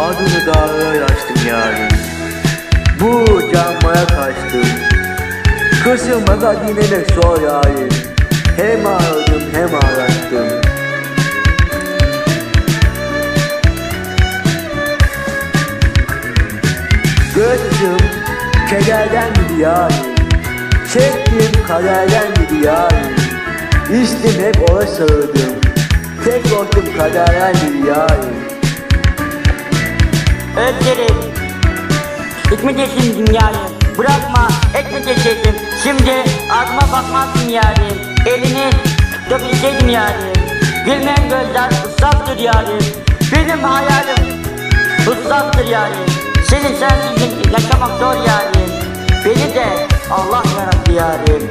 Adını dağlara açtım yarim Bu canmaya kaçtım Kısılmadan dinlemek zor yarim Hem ağladım hem ağlattım. Gözüm kederden gibi yarim Çektim kaderden gibi yarim İçtim hep ona sığırdım Tek korktum kaderden gibi yarim Özlerim. Ekmek yesin dünyayı. Bırakma yesin. Şimdi ardıma bakmazsın yarim. Elini dökülseydin yarim. Gülmeyen gözler ıslaktır yarim. Benim hayalim ıslaktır yarim. Senin sensiz yaşamak zor yarim. Beni de Allah yarattı yarim.